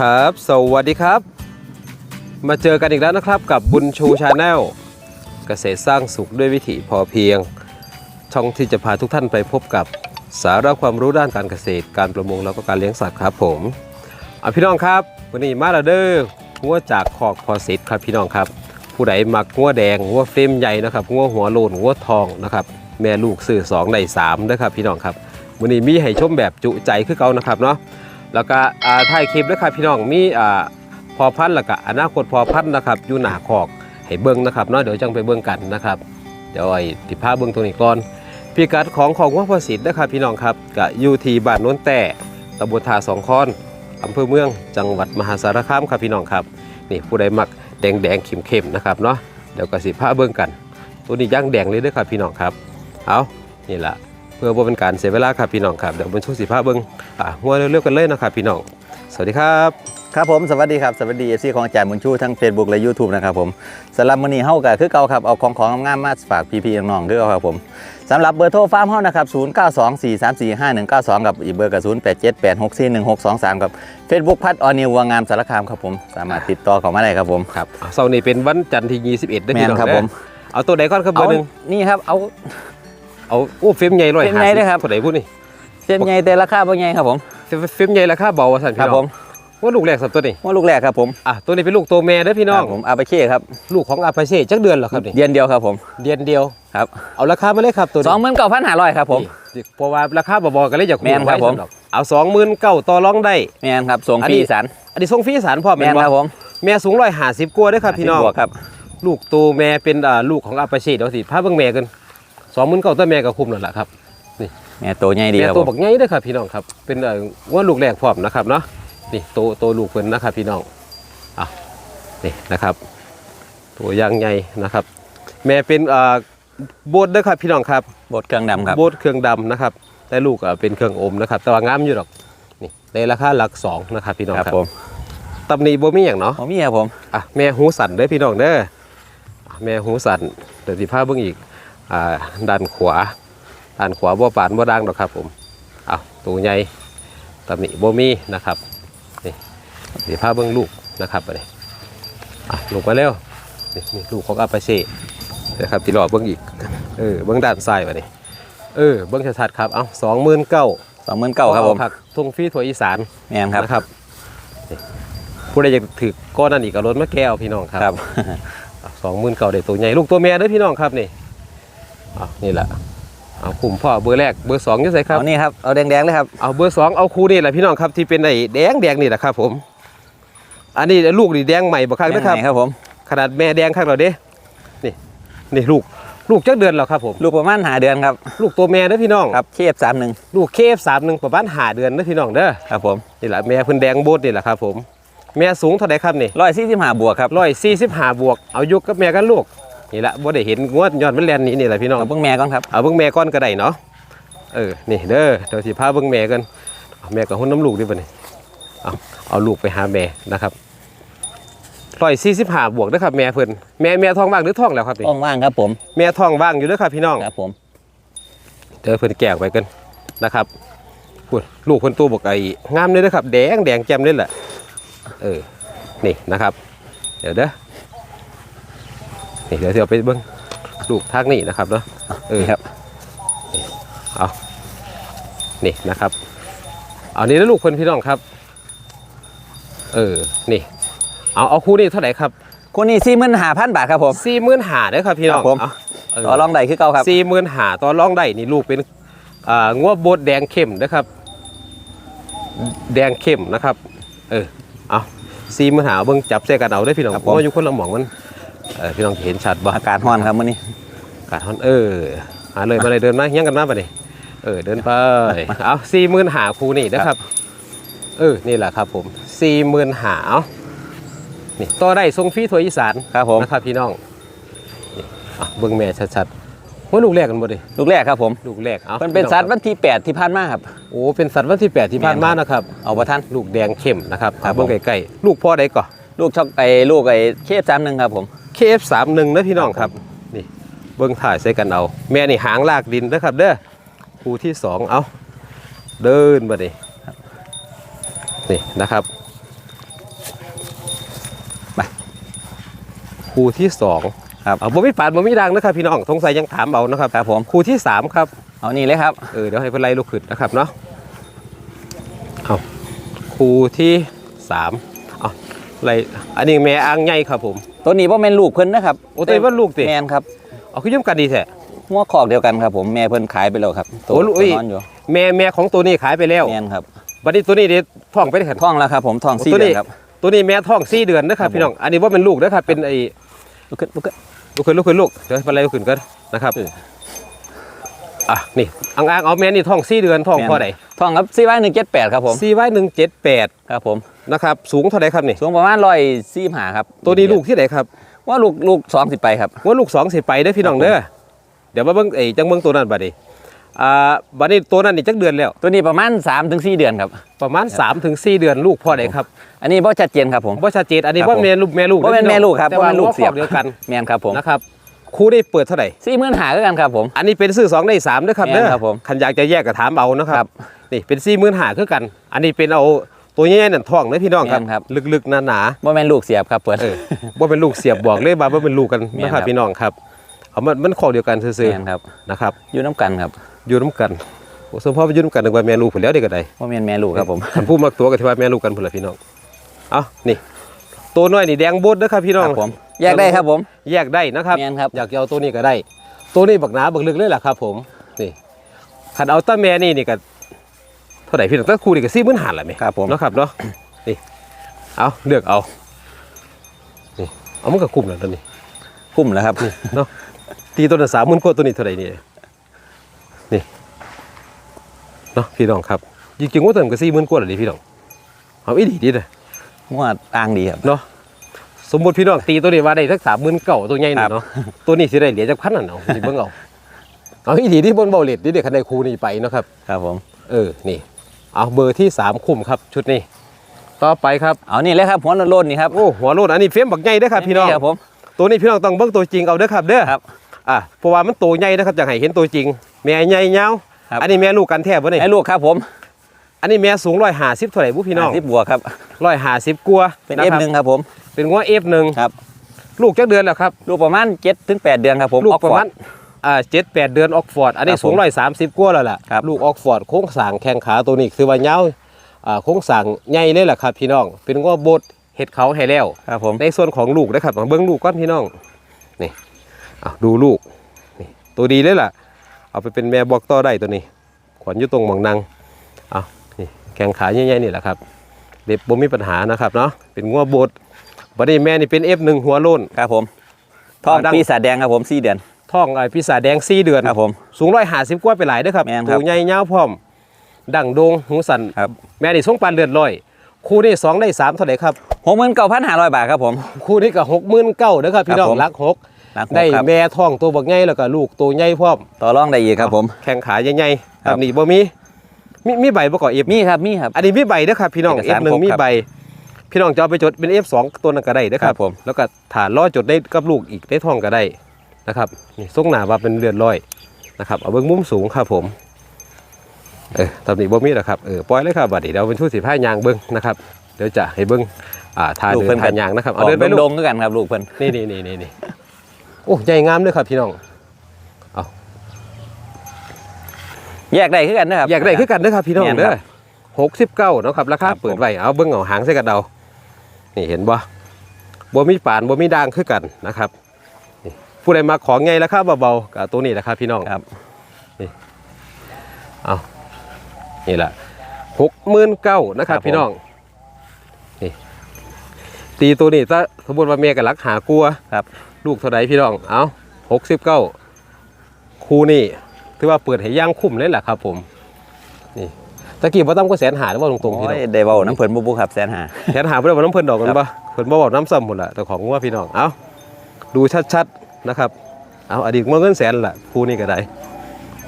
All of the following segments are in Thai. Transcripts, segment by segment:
ครับ สวัสดีครับ มาเจอกันอีกแล้วนะครับกับบุญชูชาแนลเกษตรสร้างสุขด้วยวิถีพอเพียง ช่องที่จะพาทุกท่านไปพบกับสาระความรู้ด้านการเกษตร การประมงแล้วก็การเลี้ยงสัตว์ครับผมอะพี่น้องครับวันนี้มาแล้วเด้องัวจากคอกพอสิทธิ์ครับพี่น้องครับ ผู้ใดมักงัวแดงงัวเฟรมใหญ่นะครับงัวหัวโลนงัวทองนะครับแม่ลูกซื้อสองในสามนะครับพี่น้องครับวันนี้มีให้ชมแบบจุใจคือเก่านะครับเนาะ แล้วก็ถ่ายคลิปนะครับพี่น้องมีพอพันธุ์แล้วก็อนาคตพอพันธุ์นะครับอยู่หนาคอกให้เบิ่งนะครับเนาะเดี๋ยวจังไปเบิ่งกันนะครับเดี๋ยวไอ้ติภาพเบิ่งตรงนี้ก่อนพิกัดของของวัดประสิทธ์นะครับพี่น้องครับก็อยู่ที่บ้านโน้นแต่ตำบลทาสองคอนอำเภอเมืองจังหวัดมหาสารคามครับพี่น้องครับนี่ผู้ใดมักแดงแดงๆเข้มๆนะครับเนาะเดี๋ยวก็สิพาเบิ่งกัน ตัวนี้ย่างแดงเลยด้วยครับพี่น้องครับเอานี่แหละ เพื่อบ่เป็นการเสียเวลาครับพี่น้องครับเดี๋ยวบนช่วงสิพาเบิ่งอะหัวเร็วๆกันเลยนะครับพี่น้องสวัสดีครับครับผมสวัสดีครับสวัสดีเอฟซีของอาจารย์บุญชูทั้ง Facebook และ YouTube นะครับผมสำหรับมื้อนี้เฮาก็คือเก่าครับเอาของของงามๆมาฝากพี่ๆน้องๆด้วยครับผมสำหรับเบอร์โทรฟาร์มเฮานะครับ0924345192 กับอีกเบอร์ก็0878641623กับ Facebook พัดออนิววังงามสารคามครับผมสามารถติดต่อเข้ามาได้ครับผมครับเสาร์นี้เป็นวันจันทร์ที่ 21ได้อแม่พี่นน้องครับเด้อผมเอาตัวไหนก่อนครับเบอเอาร์หนึ่งนี่ครับเอา เอาโอ้เฟรมใหญ่ร้อยเฟรมใหญ่เด้อครับผู้ใดพูดนี่เส้นใหญ่แต่ราคาบ่ใหญ่ครับผมเฟรมเฟรมใหญ่ราคาเบาว่าสั่นครัพี่บน้ผองมว่าลูกแรกสับตัวนี้ว่าลูกแรกครับผมอะตัวนี้เป็นลูกตัวแม่เด้อพี่น้องครับผมอาไปเช่ครับลูกของอาปาเช่จักเดือนเหรอครับนี่เดือนเดียวครับผมเดือนเดียวครับเอาราคามาเลยครับตัวนี้29,500ครับผมนี่เพราะว่าราคาบ่ๆกันเลยอยากแม่นครับผมไว้สำหเอาสองหมื่นเก้าต่อรองได้แม่นครับส่งอันฟนี้รีสารอันนี้ส่งฟรีสารพ่อแม่นครับผมแม่สูงร้อยห้าสิบกว่าเด้อครับพี่น้องบวกครับลูกตัวแม่เป็นอ่าลูกของอาปาเช่เดี๋ยวสิพาเบิ่งแม่กัน สองหมื่นเก้าตัวแม่ก็คุ้มแล้วล่ะครับแม่โตใหญ่ดีแม่ครับตัวผมบักใหญ่เด้อครับพี่น้องครับเป็นเอ่อว่าลูกแรกพร้อมนะครับเนาะนี่ตัวตัวลูกเพิ่นนะครับพี่น้องอะนี่นะครับ ตัวอยางใหญ่นะครับ แม่เป็นอ่าโบดเด้อครับพี่น้องครับ บดเครื่องดำครับ โบดเครื่องดำนะครับแต่ลูกอะเป็นเครื่องอมนะครับ แต่ว่างามอยู่หรอกนี่ในราคาหลักสองนะครับพี่น้องครับครับผมตำหนิบ่มีอย่างเนาะผมมีครับผม อะแม่หูสั่นเด้อพี่น้องเด้ออะแม่หูสั่นเดี๋ยวสิพาเบิ่งอีกอ่า ด้านขวาด้านขวาบ่ปานบ่ดังดอกครับผมเอาตัวใหญ่ตำหนิบ่มีนะครับนี่สิพาเบิ่งลูกนะครับอันนี้อะลูกมาเร็วนี่นี่ลูกของอาปาเช่นะครับที่รอเบิ่งอีกเออเบิ่งด้านซ้ายบัดนี้เออเบิ่งชัดๆครับเอา29,000สองหมื่นเก้าครับผมผักทุ่งฟรีถั่วอีสานแม่นครับนะครับนี่ผู้ใดอยากถือก้อนนั่นอีกก็รถมาแก้วพี่น้องครับครับสองหมื่นเก่าเด็ตัวใหญ่ลูกตัวแม่เด้อพี่น้องครับนี่เอานี่แหละเอากลุ่มพ่อเบอร์แรกเบอร์สองอยังไงครับเอานี่ครับเอาแดงๆเลยครับเอาเบอร์สองเอาคู่นี่แหละพี่น้องครับที่เป็นไอ้แดงแดงนี่แหละครับผม อันนี้ลูกนี่แดงใหม่บ่ครับนะครับแม่นไหนครับผมขนาดแม่แดงข้างเราเด้นี่นี่ลูกลูกจักเดือนแล้วครับผมลูกประมาณหาเดือนครับลูกตัวแม่เด้อพี่น้องครับเคฟสามหนึ่งลูกเคฟสามหนึ่งประมาณหาเดือนเด้อพี่น้องเด้อครับผมนี่แหละแม่เพิ่นแดงโบดนี่แหละครับผมแม่สูงเท่าไหร่ครับนี่ร้อยสี่สิบห้าบวกครับร้อยสี่สิบห้าบวกเอายุกกับแม่กันลูก นี่แหละบ่ได้เห็นงวดยอดมันแลนหนี้นี่แหละพี่น้องเอาเพิ่งแม่ก่อนครับเอาเบิ่งแม่ก่อนก็ได้เนาะเออนี่เด้อเดี๋ยวสิพาเบิ่งแม่กันเอาแม่กับหุ่นน้ำลูกดิบ่นี่เอาเอาลูกไปหาแม่นะครับร้อยสี่สิบห้าบวกเด้อครับแม่เพิ่นแม่แม่ท้องว่างหรือท้องแล้วครับนี่อ่องว่างครับผมแม่ท้องว่างอยู่เด้อครับพี่น้องครับผมเดี๋ยวเพิ่นแกะออกไปกันนะครับพูดลูกเพิ่นตัวบอกไอ้งามเลยเด้อครับ แดงแดงแจ่มเลยแหละเออนี่นะครับ เดี๋ยวเด้อ นี่เดี๋ยวสิเอาไปเบิ่งลูกทางนี้นะครับเนาะเออครับเอานี่นะครับเอานี่แล้วลูกเพิ่นพี่น้องครับ เออนี่เอาเอาคู่นี้เท่าไหร่ครับคนนี้สี่หมื่นห้าพันบาทครับผมสี่หมื่นหาเด้อครับพี่น้องครับผมเอาต่อรองได้คือเก่าครับสี่หมื่นหาต่อรองได้นี่ลูกเป็นอ่างวบดแดงเข้มนะครับ แดงเข้มนะครับ เออเอาสี่หมื่นหาเบิ่งจับใส่กันเอาได้อพี่น้องครับเพผมราะว่าอยู่คนละหม่องมันเออ พี่น้องจะเห็นชัดบ่อากาศร้อนครับมื้อนี้กาดฮอนเออหาเลยมาเลยเดินมาเฮี้ยงกันมาปะนี่เออเดินไปเอาสี่หมื่นหาครูนี่นะครับ เออนี่แหละครับผมสี่หมื่นหาเอานี่ต่อได้ทรงฟรีถั่วอีสานครับผมนะครับพี่น้องนี่อะเบิ่งแม่ชัดๆว่าลูกแรกกันบ่ดิลูกแรกครับผมลูกแรกเอามันเป็นพี่องสัตว์ควัรับนที่แปดที่ผ่านมาครับโอ้เป็นสัตว์วันที่แปดที่ผ่านมานะครับเอาประทันลูกแดงเข้มนะครับครับเอาเบิ่งผมใกล้ๆลูกพ่อใดก่อนลูกช็อกไอ้ลูกไอ้เคฟสามหนึ่งครับผม KF31 นะพี่น้องครับนี่เบิ้งถ่ายใส่กันเอา แม่นี่หางลากดินนะครับ เด้อคู่ที่สองเอาเดินมาดินี่นะครับไปคู่ที่สองครับเอาบ่มีฝานบ่มีดังนะครับพี่น้องสงสัยยังถามเอานะครับครับผมคู่ที่สามครับเอานี่เลยครับเออเดี๋ยวให้เพื่อนไล่ลูกขึ้นนะครับเนาะเอาคู่ที่สาม ไล่อันนี้แม่อ่างใหญ่ครับผมตัวนี้ว่าแม่นลูกเพิ่นนะครับโอ้ตัวนี้ว่าลูกติแม่นครับเอาคือยืมกันดีแท้หัวคอกเดียวกันครับผมแม่เพิ่นขายไปแล้วครับตัวโอ้ลูกตัวนอนอยู่แม่แม่ของตัวนี้ขายไปแล้วแม่นครับบัดนี้ตัวนี้เด็ดท้องไปได้ขันท้องแล้วครับผมท้องโอ้สี่ตัวเดืนี้อนครับตัวนี้แม่ท้องสี่เดือนนะครับครับพี่น้องอันนี้ว่าเป็นลูกนะครับเป็นไอ้ลูกขึ้นลูกขึ้นลูกขึ้นลูกขึ้นลูกเดี๋ยวให้เพิ่นไล่ลูกขึ้นกันนะครับเอออะนี่อ่างอ่างเอาแม่นี่ท้องสี่เดือนท้องแม่นพ่อใดท้องครับสี่ไว้หนึ่งเจ็ดแปดครับผมสี่ไว้หนึ่งเจ็ดแปดครับผม นะครับ สูงเท่าไหร่ครับนี่ สูงประมาณร้อยสี่หาครับตัวนี้ลูกที่ไหนครับ ว่าลูกลูกสองสิบไปครับ ว่าลูกสองสิไปเด้อพี่น้องครับผมเด้อ เดี๋ยวมาเบิ่งไอ้จังเบิ่งตัวนั้นบัดนี้อ่าบัดนี้ตัวนั้นนี่จักเดือนแล้ว ตัวนี้ประมาณ3าถึงสเดือนครับ ประมาณ3ถึง4เดือนลูกพ่อใดครับ อันนี้บ่ชัดเจนครับผมบ่ชัดเจน อันนี้ครับว่าแม่ลูกแม่ลูกบ่แม่นแม่ลูกครับแต่ว่าบ่แม่นลูลูกกเสียบเดียวกันแม่นครับผม นะครับครูได้เปิดเท่าไหร่สี่หมื่นหาคือกันครับผม อันนี้เป็นซื้อสองได้สามเด้อครับแม่เด้นอครับผมคันอยากจะแยกก็ถามเอานะคครัรับบนี่เป็น4 5 0 0 0คือกัน อันนี้เป็นเอา ตัวใหญ่ๆนั่นท้องเด้อพี่น้องครับ แม่นครับ ลึกๆหนาบ่แม่นลูกเสียบครับเปิด ๆเออบ่เป็นลูกเสียบบอกเลยว่าบ่เป็นลูกกันแม่นนะคครัรับบ พี่น้องครับเอามันมันข้อเดียวกันซื่อแม่นครับๆนะครับอยู่น้ำกันครับอยู่น้ำกันโอ้สมพ่อไปอยู่น้ำกันนึกว่าแม่ลูกผลแล้วเด็กก็ได้บ่แม่นแม่ลูกครับผม คันผู้มักตัวก็ที่ว่าแม่ลูกกันพุ่นละพี่น้องเอานี่ ตัวน้อยนี่แดงบดนะครับพี่น้คองรับผมแยกได้ครับผม แยกได้นะครับ แม่นครับ อยากจะเอาตัวนี้ก็ได้ ตัวนี้บักหนาบักลึกเลยล่ะครับ ผมนี่คันเอาต้าแม่นี่นี่ก็เท่าไหร่พี่น้องต้าคูนี่ก็สี่หมื่นหันละไหมครับผมเนาะครับเนาะนี่เอาเลือกเอานี่เอามันก็คุ้มแล้วตัวนี้คุ้มแล้วครับเนาะตีตัวละสามหมื่นกว่าตัวนี้เท่าไหร่นี่นี่เนาะพี่น้องครับจริงๆว่าตัวนั้นก็สี่หมื่นกว่าเลยพี่น้องเอาอีดีดีเลยงวดอ่างดีครับเนาะสมมติพี่น้องตีตัวนี้ว่าได้สักสามหมื่นเก่าตัวใหญ่หน่ครัอยบเนาะตัวนี้สิได้เหรียญจากพันน่ะเนาะสิเบิ่งเอาเอาอีดีที่บนเบาเลดนี่เด็กคันใดครูนี่ไปเนาะครับ ครับผม เออ นี่ เอาเบอร์ที่สามคุ้มครับชุดนี้ ต่อไปครับเอานี่เลยครับหัวโลนๆนี่ครับโอ้หัวโลดอันนี้เฟี้ยมบักใหญ่เด้อครับพี่น้องครับผมตัวนี้พี่น้องต้องเบิ่งตัวจริงเอาเด้อครับเด้อครับอะเพราะว่ามันตัวใหญ่นะครับอยากให้เห็นตัวจริง แม่ใหญ่ยาวครับอันนี้แม่ลูกกันแท้บ่นี่ให้ลูกครับผมอันนี้แม่สูงร้อยห้าสิบเท่าไหร่บุพี่น้องสิบบวกครับร้อยห้าสิบกว่าเป็นนะเอฟครับหนึ่งครับผม เป็นงัวเอฟหนึ่งครับ ลูกจักเดือนแล้วครับ ลูกประมาณ7ถึง8เดือนครับผม ลูกออประมาณ อ่าเจ็ดแปดเดือนออกฟอร์ด อันนี้ครับผมสูงร้อยสามสิบกว่าแล้วล่ะครับ ลูกออกฟอร์ดโค้งสร้างแข้งขาตัวนี้คือว่าเงาวอ่าโค้งสร้างใหญ่เลยล่ะครับ พี่น้อง เป็นง้อบดเห็ดเขาให้แล้ว ครับผม ในส่วนของลูกนะครับมาเบิ้งลูกก้อนพี่น้องนี่อะดูลูกนี่ตัวดีเลยล่ะ เอาไปเป็นแม่บอกต่อได้ตัวนี้ ขวัญอยู่ตรงหมองนางเอานี่แข้งขาใหญ่ๆนี่แหละครับเด็บบ่มีปัญหานะครับเนาะเป็นง้อบดบัดนี้แม่นี่เป็น F1 หัวโล้น ครับผมทองอ่าดัง ปีศาจแดงครับผม4เดือน ท้องไอ้ปีศาจแดงสี่เดือนครับผม สูงร้อยหาสิบกว่าไปหลายเด้อครับแม่นครับตัวใหญ่ยาวพร้อม ดั่งโดงหูสันครับ แม่นี่ส่งปานเลือดลอยคู่นี้สองได้สามเท่าไหร่ครับ69,500บาทครับผม คู่นี้ก็หกหมื่นเก้าเด้อครับพี่น้องครับผมรักหกรักหกได้ครับ แม่ท้องตัวบักใหญ่แล้วก็ลูกตัวใหญ่พร้อม ต่อรองได้อีกครับผม แข้งขาใหญ่ๆครัแบบบนี้บ่มีมีมีใบบ่ก่อเอฟมีครับมีครับ อันนี้มีใบเด้อครับ พี่น้องเอกเอสารฟหนึ่คงรบมีครับใบ พี่น้องจะเอาไปจดเป็นเอฟสองตัวนั้นก็ได้เด้อครัครับบผม แล้วก็ฐานล้อจดได้กับลูกอีกได้ท้องก็ได้ นะครับนี่ทรงหน้าว่าเป็นเลือดลอยนะครับเอาเบิ้งมุมสูงครับผมเออตำหนิบ่มีหรอกครับเออปล่อยเลยครับบัดนี้เดี๋ยวเป็นชุดสีผ้ายางเบิ้งนะครับเดี๋ยวจะให้เบิ้งอ่าทาลูกเดิเพิ่นนทายางนะครับเอาเอาเดินไปดลูงกๆคือกันครับลูกเพิ่นนี่นี่นี่นี่นี่โอ้ใหญ่งามเลยครับพี่น้องแยกได้คือกันนะครับอยากได้คือกันเด้อครับพี่น้องแม่นเด้คอรับหกสิบเก้านาะครับราคาครับผมเปิดไว้เอาเบิ้งเอาหางใส่กระเดานี่เห็นบ่บ่มีปานบ่มีด่างคือกันนะครับนี่ ผู้ใดมาของไงราคาเบาๆกับตัวนี้แหละครับพี่น้องครับเอานี่แหละหกหมื่นเก้านะครับพี่น้องนี่ตีตัวนี้ถ้าสมมติว่าเมียกับรักหากลัวครับ ลูกเท่าไรพี่น้องเอาหกสิบเก้าคูนี่ถือว่าเปิดให้ย่างคุ้มเลยแหละครับ ผมนี่ตะกี้พ่ต้องก็แสนหาหรือว่าตรงๆพี่น้องโอ้ยได้เว้าน้ำเพิ่นบ่บุครับแสนหาแสนหาเพื่อนว่าน้ำเพิ่นดอกกันครับปะเพิ่นบ่บอกน้ำซ้ำหมดละแต่ของงัวพี่น้องเอาดูชัดๆ นะครับเอาอดีตงัวเงินแสนละคูนี่ก็ได้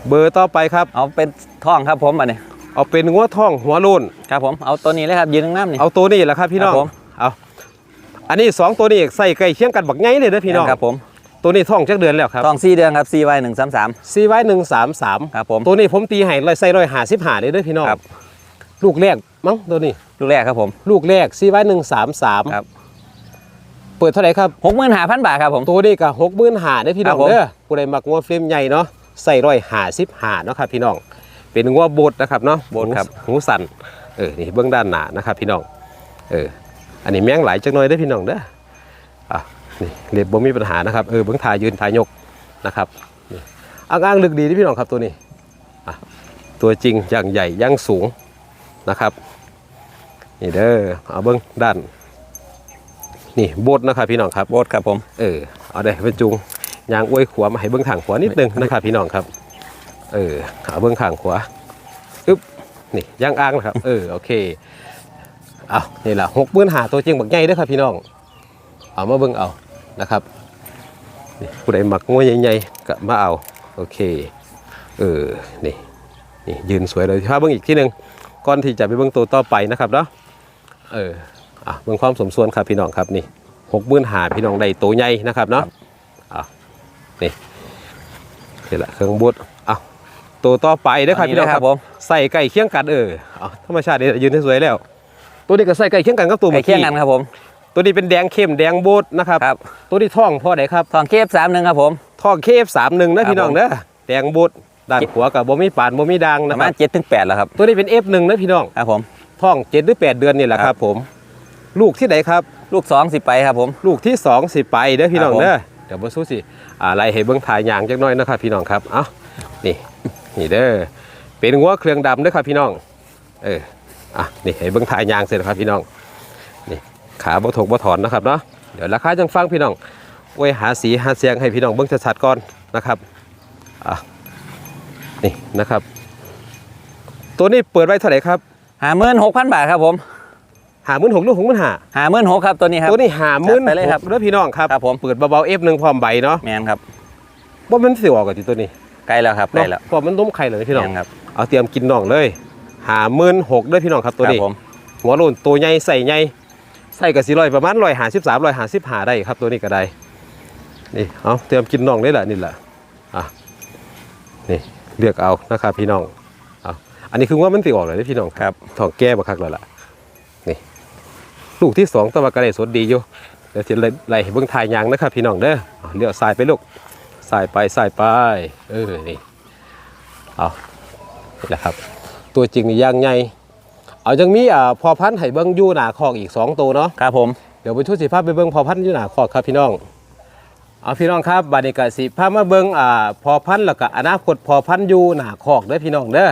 เบอร์ต่อไปครับ เอาเป็นทองครับผมอันนี้เอาเป็นงัวท่องหัวโลนครับผมเอาตัวนี้เลยครับยืนข้างน้ำนี่เอาตัวนี้แหละครับพี่น้องครับผมเอาอันนี้สองตัวนี้ใส่ใกล้เคียงกันบักไงเลยเด้อพี่น้องครับผมตัวนี้ท่องจักเดือนแล้วครับทอง4เดือนครับ4ไว้133ซีไว้หนึ่งสามสามครับผมตัวนี้ผมตีให้ร้อยใส่ร้อยหาสิบหาเลยเด้อพี่น้องครับลูกแรกมั้งตัวนี้ ลูกแรกครับผม ลูกแรกซีไว้หนึ่งสามสามครับป เปิดเท่าไหร่ครับหกหมื่นห้าพันบาทครับผมตัวนี้ก็หกหมื่นหาได้อพี่น้องครับผมเด้อผู้ใดมักงัวเฟรมใหญ่เนาะใส่ร้อยหาสิบหาเนาะครับพี่น้อง เป็นงัวโบดนะครับเนาะโบดครับหูหูสันเออนี่เบื้องด้านหน้านะครับพี่น้องเอออันนี้แม่งหลายจังหน่อยได้อพี่น้องเด้ออะนี่เรียบบ่มีปัญหานะครับเออเบื้องทายยืนทายยกนะครับนี่อ้างๆลึกดีที่พี่น้องครับตัวนี้อะตัวจริงอย่างใหญ่อยังสูงนะครับนี่เด้อเอาเบื้องด้าน นี่โบดนะครับพี่น้องครับโบสครับผมเออเอาได้เป็นจุงยางอวยขวามาให้เบื้องทางขวานิดนึงนะครับพี่น้องครับ เออเอาเบื้องทางขวาอึ๊บนี่ย่างอ้างนะครับ เออโอเคเอานี่แหละหกหมื่นหาตัวจริงบักใหญ่เด้อครับพี่น้อง เอามาเบิ่งเอานะครับนี่ผู้ใดมักงัวใหญ่ๆก็มาเอาโอเคเออนี่นี่ยืนสวยเลยถ้าเบิ่งอีกที่หนึ่งก่อนที่จะไปเบิ่งตัวต่อไปนะครับเนาะเออ อะเบิ่งความสมส่วนครับพี่น้องครับนี่หกหมื่นหาพี่น้องได้ตัวใหญ่นะครับเนาะอะนี่นี่แหละเครื่องบดเอาตัวต่อไปเด้อครับพี่น้องครับผมใส่ไก่เคียงกันเออเอาธรรมชาตินี่ยืนให้สวยแล้ว ตัวนี้ก็ใส่ไก่เคียงกันกับตัวไก่เมื่อเคี่ยกี้งกันครับผม ตัวนี้เป็นแดงเข้มแดงโบดนะครับครับ ตัวนี้ท่องพ่อไหนครับทองเคฟสามหนึ่งครับผมท่องเคฟสามหนึ่งนะพี่น้องผมเด้อแดงโบดด้านขวากับบ่มีปานบ่มีดังปนะระคมารัณบเจ็ดถึงแปดแล้วครับตัวนี้เป็น F1 นะพี่น้องครับผมท่องเจ็ดหรือแปดเดือนนี่แหละครับผม ลูกที่ไหนครับ ลูกสองสิไปครับผม ลูกที่สองสิไปเด้อพี่น้องครับผมเด้อเดี๋ยวบ่สู้สิอะไรให้เบิ่งถ่ายยางจักหน่อยนะครับพี่น้องครับเอ้านี่นี่เด้อเป็นงัวเครื่องดำเด้อครับพี่น้อง เอออะนี่ให้เบิ่งถ่ายยางเสร็จแล้วครับพี่น้องนี่ขาบ่ถกบ่ถอนนะครับเนาะเดี๋ยวราคาจังฟังพี่น้องไว้หาสีหาเสียงให้พี่น้องเบิ่งชัดๆก่อนนะครับอะนี่นะครับ ตัวนี้เปิดไว้เท่าไหร่ครับหาหมื่นหกพันบาทครับผม หาหมื่นหกหรือหกหมื่นห้าหาหมื่นหกครับตัวนี้ครับ ตัวนี้หาหมื่นจัดไปเลยครับเด้อพี่น้องครับครับผม เปิดเบาๆเอฟหนึ่งพร้อมใบเนาะแมนครับว่ามันสิออกกับที่ตัวนี้ใกล้แล้วครับใกล้แล้วเนาะเพราะมันต้มไข่เลยพี่น้องแม่ครับเอาเตรียมกินน่องเลยหาหมื่นหกด้วยพี่น้องครับตัวนี้ครับผมหัวโลนตัวใหญ่ใส่ใหญ่ใส่กับสี่ร้อยประมาณร้อยหาสิบสามร้อยหาสิบหาได้ครับตัวนี้ก็ได้นี่เอาเตรียมกินน่องได้แหละนี่แหละอะนี่เลือกเอานะครับพี่น้องเอาอันนี้คือว่ามันสิออกเลยเด้อพี่น้องครับทองแก้บักคักแล้วล่ะนี่ ลูกที่สองตะวันกระไดสดดีอยู่เดี๋ยวจะไล่ไล่ให้เบิ่งถ่ายยางนะครับพี่น้องเด้อเอาเลี้ยวซ้ายไปลูกซ้ายไปซ้ายไปเออนี่เอานี่แหละครับ ตัวจริงนี่ย่างใหญ่เอาจังมีอ่าพอพันธุ์ให้เบิ่งอยู่หน้าคอกอีกสองตัวเนาะครับผมเดี๋ยวไปทุสิภาพไปเบิ่งพอพันธุ์อยู่หน้าคอกครับพี่น้องเอาพี่น้องครับบาดนี้ก็สิพามาเบิ่งอ่าพอพันธุ์แล้วก็อนาคตพอพันธุ์อยู่หน้าคอกเด้อพี่น้องเด้อ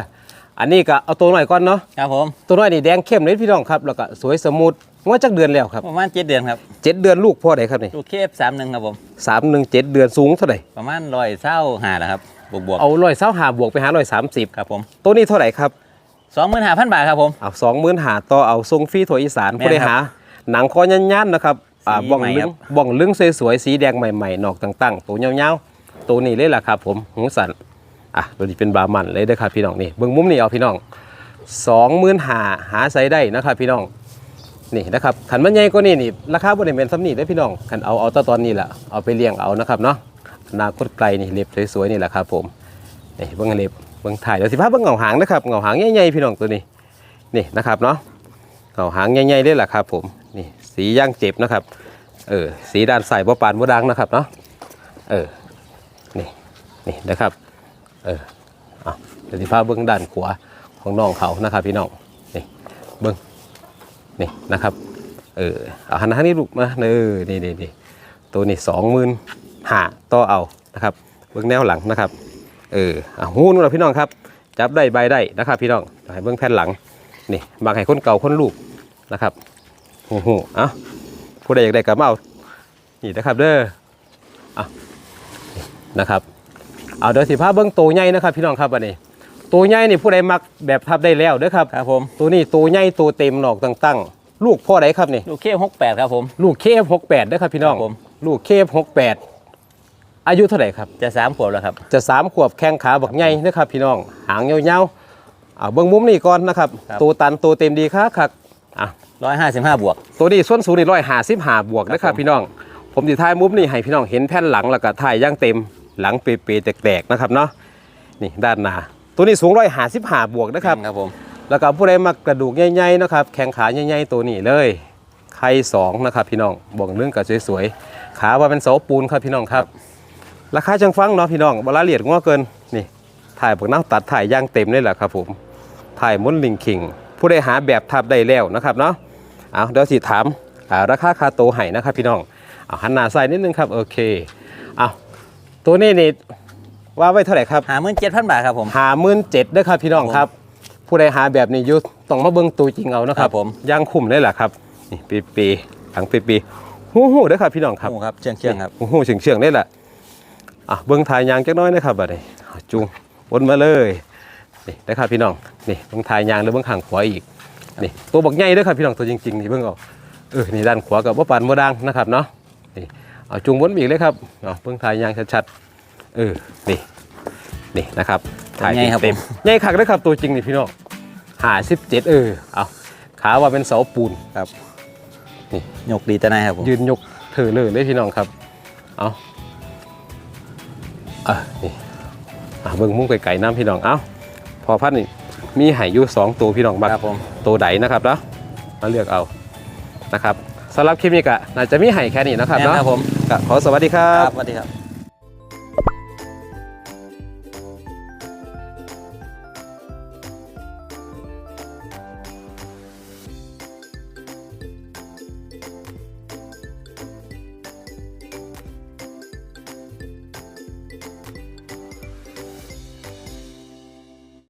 อันนี้ก็เอาตัวหน่อยก่อนเนาะครับผมตัวน้อยนี่แดงเข้มเลยพี่น้องครับแล้วก็สวยสมูท ว่าจักเดือนแล้วครับประมาณเจ็ดเดือนครับเจ็ดเดือนลูกพ่อไหนครับนี่ลูกเคฟสามหนึ่งครับผมสามหนึ่งเจ็ดเดือนสูงเท่าไหร่ประมาณร้อยเศร้าหาแล้วครับบวกบวกเอาร้อยเส้าหาบวกไปหาร้อยสามสิบครับผมตัวนี้เท่าไหร่ครับสองหมื่นห้าพันบาทครับผมเอาสองหมื่นหาต่อเอาทรงฟรีถั่วอีสานแม่นผู้ใดหา หนังคอยันๆนะครับอ่าสีบ้องใหม่ลึครังบบ้องลึงสวยๆสีแดงใหม่ๆหนอกต่างๆ ตัวยาวๆตัวนี้เลยล่ะครับผมหูสันอะตัวนี้เป็นบามันเลยเด้อครับพี่น้องนี่เบิ่งมุมนี่เอาพี่น้องสองหมื่นหาหาใส่ได้นะครับพี่น้อง นี่นะครับขันมันใหญ่กว่านี่นี่ราคาบริเวณสำนีได้พี่น้องขันเอาเอาแตตอนนี้แหละเอาไปเลี้ยงเอานะครับเนาะอนาคตไกลนี่เล็บสวยๆนี่แหละครับผมนี่เบิ้งเล็บเบิ้งถ่ายเดี๋ยวสิพาเบิ้งเหงาหางนะครับเหงาหางใหญ่ๆพี่น้องตัวนี้นี่นะครับเนาะเหงาหางใหญ่ๆได้แหละครับผมนี่สีย่างเจ็บนะครับเออสีด้านใส่บ่ปานบ่ดังนะครับเนาะเออนี่นี่นะครับเออเอาเดี๋ยวสิพาเบิ้งด้านขวาของน้องเขานะครับพี่น้องนี่เบิ้ง นี่นะครับ เออเอาหันหน้านี่ลูกมาเออนี่นี่นี่ตัวนี้สองหมื่นหาต่อเอานะครับเบื้องแนวหลังนะครับ เอออะหูนู่นนะพี่น้องครับ จับได้ใบได้นะครับ พี่น้องให้เบื้องแผ่นหลังนี่บางให้คนเก่าคนลูกนะครับหูหูเอะผู้ใดอยากได้ก็มาเอานี่นะครับเด้ออะนี่นะครับเอาเดี๋ยวสิพาเบื้องโตใหญ่นะครับ พี่น้องครับวันนี้ ตัวใหญ่นี่ผู้ใดมักแบบทับได้แล้วเด้อครับครับผม ตัวนี้ตัวใหญ่ตัวเต็มหนอกตั้งๆ ลูกพ่อไหนครับนี่ ลูกเคฟหกแปดครับผม ลูกเคฟหกแปดด้อครับพี่น้องครับผม ลูกเคฟหกแปดอายุเท่าไหร่ครับ จะสามขวบแล้วครับ จะสามขวบแข้งขาบักใหญ่นะครับพี่น้องหางยาวๆเอาเบิ้งมุมนี่ก่อนนะครับครับ ตัวตันตัวเต็มดีครับครับอะร้อยห้าสิบห้าบวก ตัวนี้ส่วนสูงนี่ร้อยหาสิบหาบวกนะคครัรับบผม พี่น้อง ผมจะถ่ายมุมนี่ให้พี่น้องเห็นแผ่นหลังแล้วก็ถ่ายย่างเต็มหลังเปรย์ๆแตกๆนะครับเนาะนี่ด้านหน้า ตัวนี้สูงร้อยหาสิบหาบวกนะครับครับผมแล้วก็ผู้ใดมากระดูกใหญ่ๆนะครับแข้งขาใหญ่ๆตัวนี้เลยขไทยสองนะครับพี่น้องบอกเรื่องกับสวยๆขาว่าเป็นเสาปูนครับพี่น้องครับ ราคาจังฟังเนาะพี่น้องบลาเลียดง้อเกินนี่ถ่ายพวกน้าตัดถ่ายย่างเต็มเลยแหละครับผมถ่ายมุนลิงคิง ผู้ใดหาแบบทับได้แล้วนะครับเนาะเอาเดี๋ยวสิถามอ่าราคาคาโตวให้นะครับพี่น้องเอาหันหน้าใส่นิดนึงครับโอเคเอาตัวนี้นี่ ว่าไว้เท่าไหร่ครับหาเมื่อเจ็ดพันบาทครับผม หาหมื่นเจ็ดด้วยครับพี่น้องครับ ผู้ใดหาแบบนี้อยุต้องมาเบิ่งตัวจริงเอานะครัครับบผม ย่างคุ้มเลยแหละครับนี่ปีปีๆหลังปีปีๆหูหูเด้อครับพี่น้องครับหมูครับเชียงเชียงๆครับหูหูเฉียงเฉียงๆนี่แหละอะเบิ่งทายยางจักหน้อยนะครับบัดนี้อะจุงวนมาเลยนี่นะครับพี่น้องนี่เบิ่งทายยางหรือเบิ่งข้างขวาอีกนี่ตัวบักใหญ่เด้อครับพี่น้องตัวจริงๆนี่เบิ่งเอาเออนี่ด้านขวากับว่าปานบ่ดังนะครับเนาะนี่เอาจุงวนมาอีกเลยครับเอาเบิ่งทายยางชัดๆ เออนี่นี่นะครับถ่ายใหญ่ครับเต็มผมๆใหญ่คักเด้อครับตัวจริงนี่พี่น้องหาสิบเจ็ดเออเอาขาว่าเป็นเสาปูนครับนี่ยกดีแต่ไหนายครับผมยืนยกเธอเลยเลยพี่น้องครับเอาอะนี่อะเบิ่งมุ้งไก่ๆน้ำพี่น้องเอาพอพัดนี่มีไห่อยู่สองตัวพี่น้องบักครับผมตัวใดนะครับเนาะมาเลือกเอานะครับสำหรับคลิปนี้ก็น่าจะมีไห่แค่นี้นะครับแม่นเนาะครับผมก็ขอสวัสดีครัครับบสวัสดีครับ